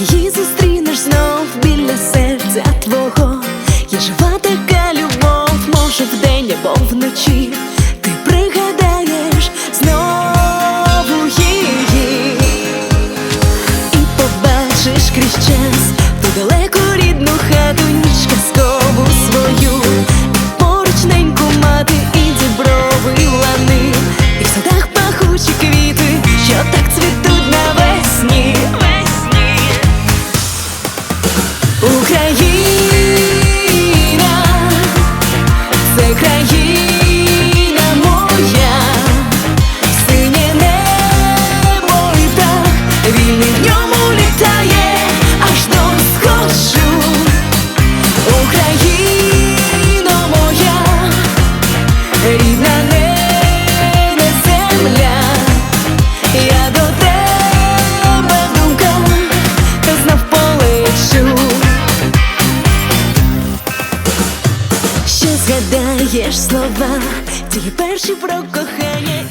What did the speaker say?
її зустрінеш знов біля серця твого. є жива така любов, може вдень або вночі. Ти пригадаєш знову її і побачиш крізь час далеко. Україна, це так вільний в ньому літає, аж до схожу. Україна моя, рідна не земля, я до тебе в думках знов полечу. Згадаєш слова, ті перші про кохання